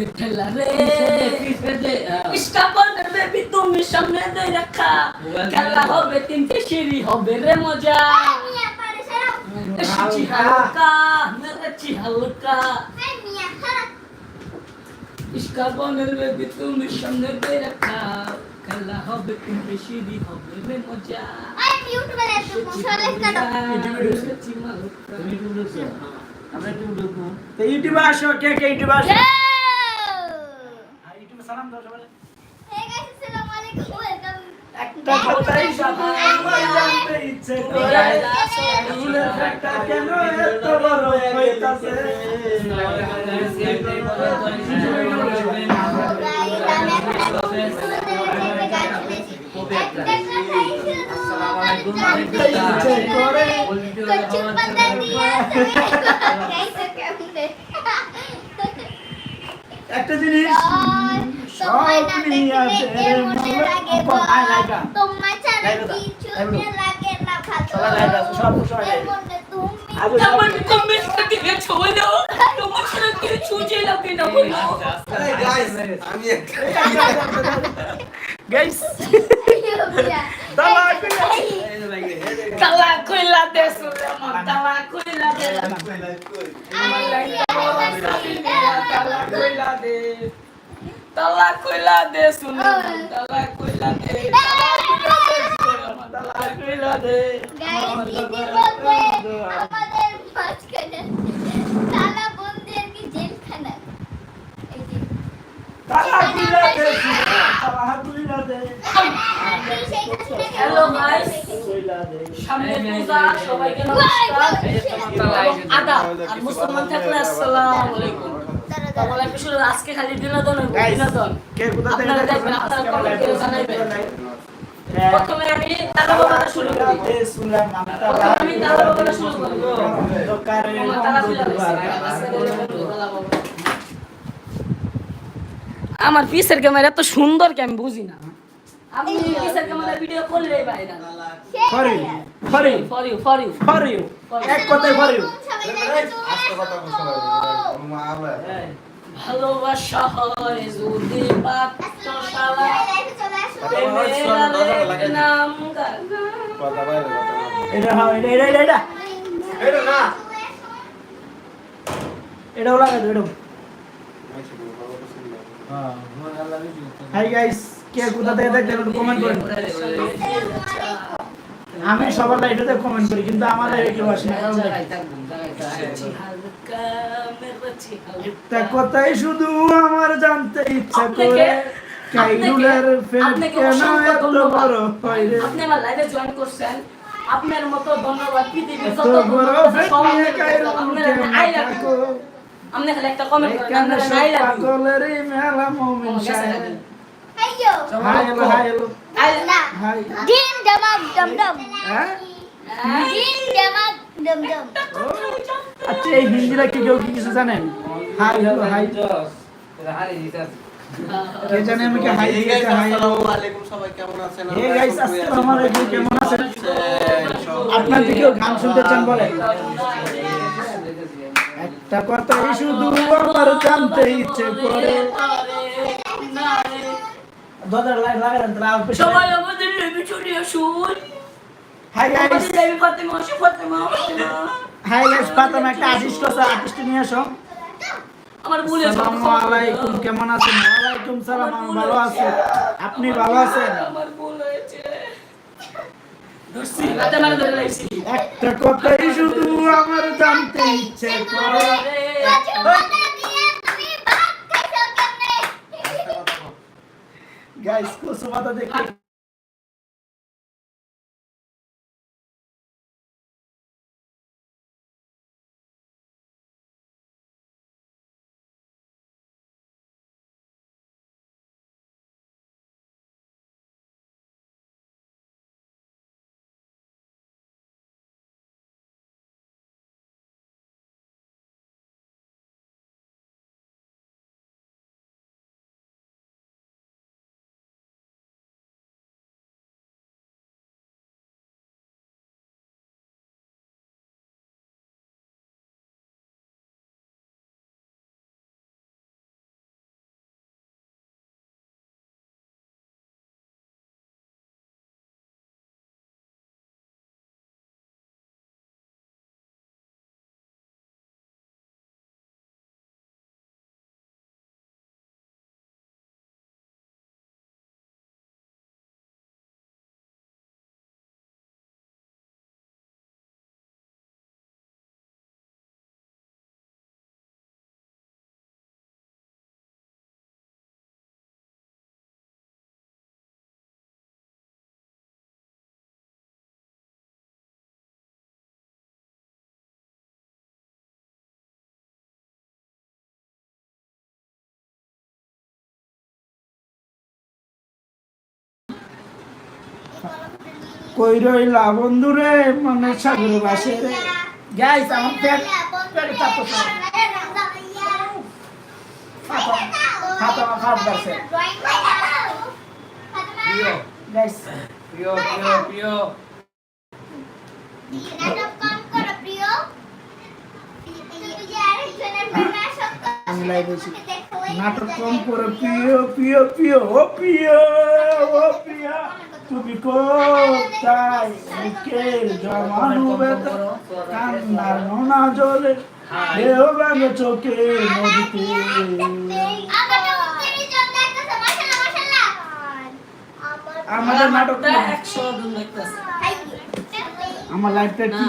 হবে ঠেলা রে ইস্কাপন বেবি তুমি সামনে দে রাখা খেলা হবে তিনটে সিঁড়ি হবে রে মজা মিয়া পারে সারা এসেছি হালকা মেরেছি হালকা হাই মিয়া সারা ইস্কাপনের বেবি তুমি সামনে দে রাখা খেলা হবে তিনটে সিঁড়ি হবে রে মজা আই ইউটিউবে একটু মশলা কাটো এসেছি মালকা তো ইউটিউবে আসো কে কে ইউটিউবে আসো হ্যাঁ আর ইউটিউবে সালাম দাও সবাই হে গাইস আসসালামু আলাইকুম ওয়েলকাম একটা কথাই শুধু আমার জানতে ইচ্ছে করে ফুলের ফ্যাক্টর কেন এত বড় হইতাছে একটা জিনিস সব নিয়ে আসে আয় লাইকা তোমার ছাড়া কিছু লাগে না ভালো সব এর মধ্যে তুমি করতে গেছো বলো তোমার সাথে কিছু ছুঁচে লাগে না বলো আমি একটা গাইস তালা কইলা তালা কইলা দে সুলেমান তালা কইলা দে তালা কইলা দে তালা কইলা দে সুলেমান তালা কইলা দে তালা কইলা দে আমাদের মাঝখানে তালা বন্দের কি জেলখানা এই কইলা দে তালা কইলা দে হ্যালো গাইস সামনে পূজা সবাইকে নমস্কার আদাব আর মুসলমান থাকলে আসসালামু আলাইকুম আজকে খালি বিনোদন বিনোদন। কে কোথা থেকে দেখবেন দেখবেন, আপনারা আজকে comment করে জানাইবেন। হ্যাঁ। প্রথমে আমি তালা বাবাটা শুরু করি। প্রথমে আমি তালা বাবাটা শুরু করব আমার তালা খুলে দুবার আমার পিসের ক্যামেরা এত সুন্দর কি আমি বুঝি না। আপনি পিসের ক্যামেরা ভিডিও করলে বাইরে for you for you for you for you for you এক কথায় ফর ইউ আজকে কথা বলতে হবে মা আবার ভালোবাসা হয় যদি পাত্রশালা নাম গানা কথা বাইরে কথা এটা হ্যাঁ এটা এটা এটা। এটা এটা না এটা লাগা দাও এটা হাই গাইস কে কোথা থেকে দেখছেন একটু কমেন্ট করেন। আমি সবার লাইভে কমেন্ট করি কিন্তু আমার লাইভে কেউ আসে না একটা কথাই শুধু আমার জানতে ইচ্ছা করে। কাইরুলের আপনাকে কেন এত বড় হয় রে? আপনি আমার লাইভে জয়েন করছেন। আপনার মতো ধন্যবাদ পৃথিবীর যত বড় আপনাকে কাইরুল কেন খালি একটা কমেন্ট করেন পাগলেরই মেলা মমিন সাহেব। Hi hello hi hello hi. ডিম ডম হ্যাঁ? ডিম ও, আচ্ছা এই হিন্দিরা কি কেউ কি কিছু জানেন? High hello high. কে জানে আমি কি হাই হাই আসসালামু আলাইকুম সবাই কেমন আছেন হে গাইস আসসালামু আলাইকুম কেমন আছেন? আপনার কি কেউ গান শুনতে চান বলেন একটা কথাই শুধু আমার জানতে ইচ্ছে করে। দাদা লাইন লাগালেন তাহলে আর সবাই আমাদের লেবি ছড়ি আসুন হাই গাইস আমাদের ফাতেমা আসো ফাতেমা ফাতেমা। হাই গাইস পাতাম একটা আছে আর্টিস্ট নিয়ে আসো আমার ভুলে আসসালামু আলাইকুম কেমন আছেন? ওয়ালাইকুম সালাম আমি ভালো আছি। আপনি ভালো আছেন? আমার ভুল হয়েছে ধরছি হাতে মানে ধরে লাইছি একটা কথাই শুধু আমার জানতে ইচ্ছে করে। গাইস কোসো মাথা দেখে কই রইলা বন্ধুরে মনে সাগর বাসে রে গাইস আমার পেট পেট চাপতো হাত আমার খারাপ লাগছে গাইস প্রিয় প্রিয় প্রিয় আমি লাইভ হয়েছি নাটক কম করে প্রিয় প্রিয় প্রিয় ও প্রিয় ও প্রিয়া। তুমি কোথায়? বুকের জমানো বেতা কান্নার নোনা জলে দেহ ব্যাঙ্গ চোখে নদীতে। আমাদের নাটকটা একশো জন দেখতেছে। আমার লাইফটা কি?